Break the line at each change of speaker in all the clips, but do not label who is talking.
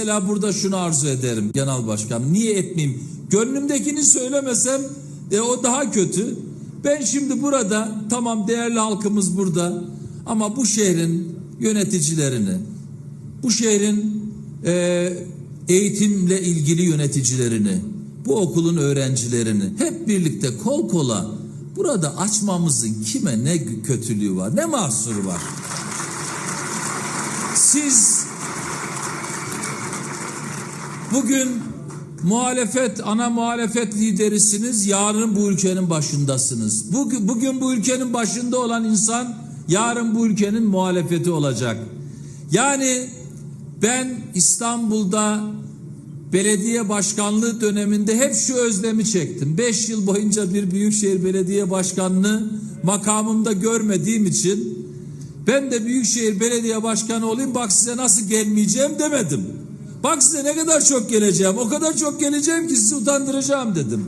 Mesela burada şunu arzu ederim genel başkanım. Niye etmeyeyim? Gönlümdekini söylemesem e, o daha kötü. Ben şimdi burada tamam değerli halkımız burada ama bu şehrin yöneticilerini, bu şehrin e, eğitimle ilgili yöneticilerini, bu okulun öğrencilerini hep birlikte kol kola burada açmamızın kime ne kötülüğü var, ne mahsuru var? Siz Bugün muhalefet, ana muhalefet liderisiniz. Yarın bu ülkenin başındasınız. Bugün, bugün bu ülkenin başında olan insan yarın bu ülkenin muhalefeti olacak. Yani ben İstanbul'da belediye başkanlığı döneminde hep şu özlemi çektim. Beş yıl boyunca bir büyükşehir belediye başkanlığı makamımda görmediğim için ben de büyükşehir belediye başkanı olayım bak size nasıl gelmeyeceğim demedim. Bak size ne kadar çok geleceğim. O kadar çok geleceğim ki sizi utandıracağım dedim.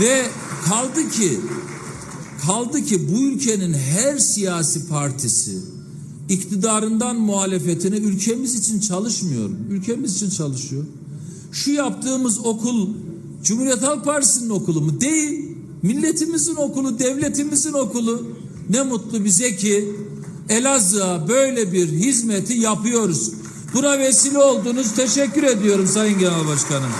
Ve kaldı ki kaldı ki bu ülkenin her siyasi partisi iktidarından muhalefetine ülkemiz için çalışmıyor. Ülkemiz için çalışıyor. Şu yaptığımız okul Cumhuriyet Halk Partisi'nin okulu mu? Değil. Milletimizin okulu, devletimizin okulu. Ne mutlu bize ki Elazığ'a böyle bir hizmeti yapıyoruz. Buna vesile oldunuz. Teşekkür ediyorum Sayın Genel Başkanım.